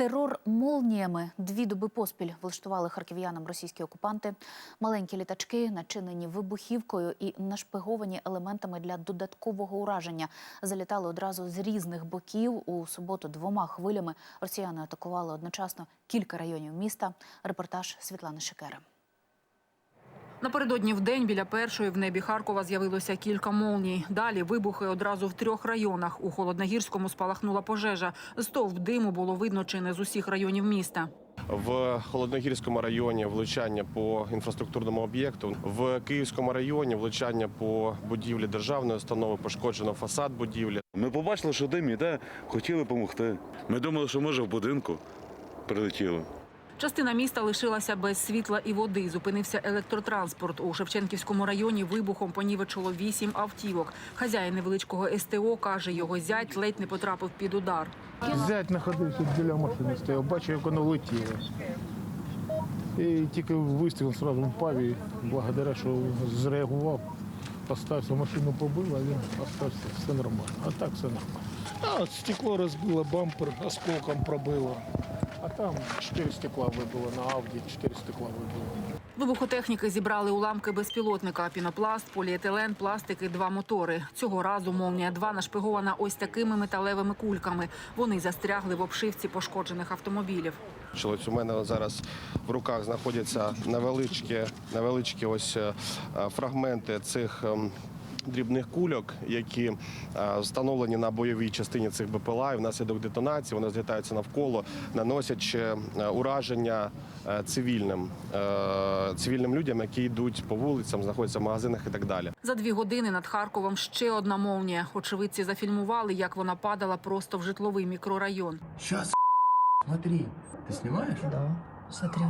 Терор молніями дві доби поспіль влаштували харків'янам російські окупанти. Маленькі літачки, начинені вибухівкою і нашпиговані елементами для додаткового ураження, залітали одразу з різних боків. У суботу двома хвилями росіяни атакували одночасно кілька районів міста. Репортаж Світлани Шикера. Напередодні в день біля першої в небі Харкова з'явилося кілька молній. Далі вибухи одразу в трьох районах. У Холодногірському спалахнула пожежа. Стовп диму було видно чи не з усіх районів міста. В Холодногірському районі влучання по інфраструктурному об'єкту. В Київському районі влучання по будівлі державної установи пошкоджено фасад будівлі. Ми побачили, що дим іде, хотіли допомогти. Ми думали, що може в будинку прилетіло. Частина міста лишилася без світла і води. Зупинився електротранспорт. У Шевченківському районі вибухом понівечило вісім автівок. Хазяїн невеличкого СТО каже, його зять ледь не потрапив під удар. Зять знаходився біля машини, стояв, бачив, як воно летіло. І тільки вистріл одразу впав і благодаря, що зреагував, остався, машину побив, а він остався, все нормально. А так все нормально. А стекло розбило, бампер осколком пробило. А там чотири стекла вибило на Авді, чотири стекла вибило. Вибухотехніки зібрали уламки безпілотника, пінопласт, поліетилен, пластик і два мотори. Цього разу молнія 2 нашпигована ось такими металевими кульками. Вони застрягли в обшивці пошкоджених автомобілів. Ось у мене зараз в руках знаходяться невеличкі, невеличкі ось е, фрагменти цих. Дрібних кульок, які е, встановлені на бойовій частині цих БПЛА, і внаслідок детонації вони злітаються навколо, наносячи е, ураження е, цивільним, цивільним людям, які йдуть по вулицям, знаходяться в магазинах і так далі. За дві години над Харковом ще одна молнія. Очевидці зафільмували, як вона падала просто в житловий мікрорайон. Сейчас, смотри. Ты снимаешь? Да, смотри.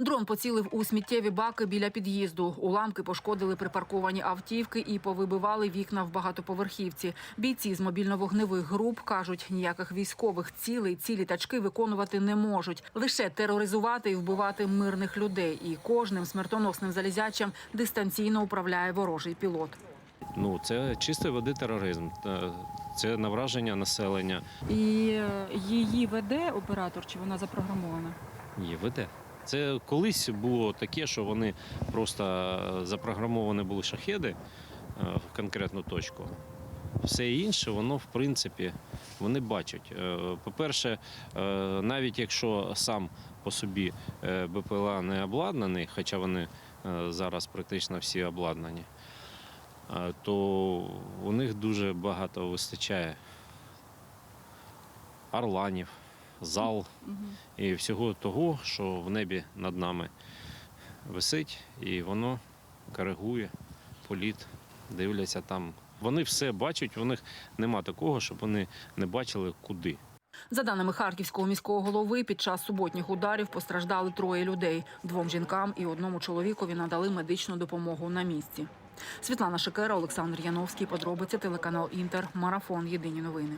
Дрон поцілив у сміттєві баки біля під'їзду. Уламки пошкодили припарковані автівки і повибивали вікна в багатоповерхівці. Бійці з мобільно-вогневих груп кажуть, ніяких військових цілей ці літачки виконувати не можуть. Лише тероризувати і вбивати мирних людей. І кожним смертоносним залізячим дистанційно управляє ворожий пілот. Ну, це чистої води тероризм, Е, це навраження населення. І е, її веде оператор, чи вона запрограмована? Ні, веде. Це колись було таке, що вони просто е, запрограмовані були шахеди е, в конкретну точку. Все інше, воно в принципі вони бачать. Е, По-перше, навіть якщо сам по собі БПЛА не обладнаний, хоча вони зараз практично всі обладнані, то у них дуже багато вистачає орланів, зал і всього того, що в небі над нами висить, і воно коригує політ, дивляться там. Вони все бачать, у них нема такого, щоб вони не бачили куди. За даними харківського міського голови, під час суботніх ударів постраждали троє людей. Двом жінкам і одному чоловікові надали медичну допомогу на місці. Світлана Шикера, Олександр Яновський. Подробиці телеканал Інтер. Марафон. Єдині новини.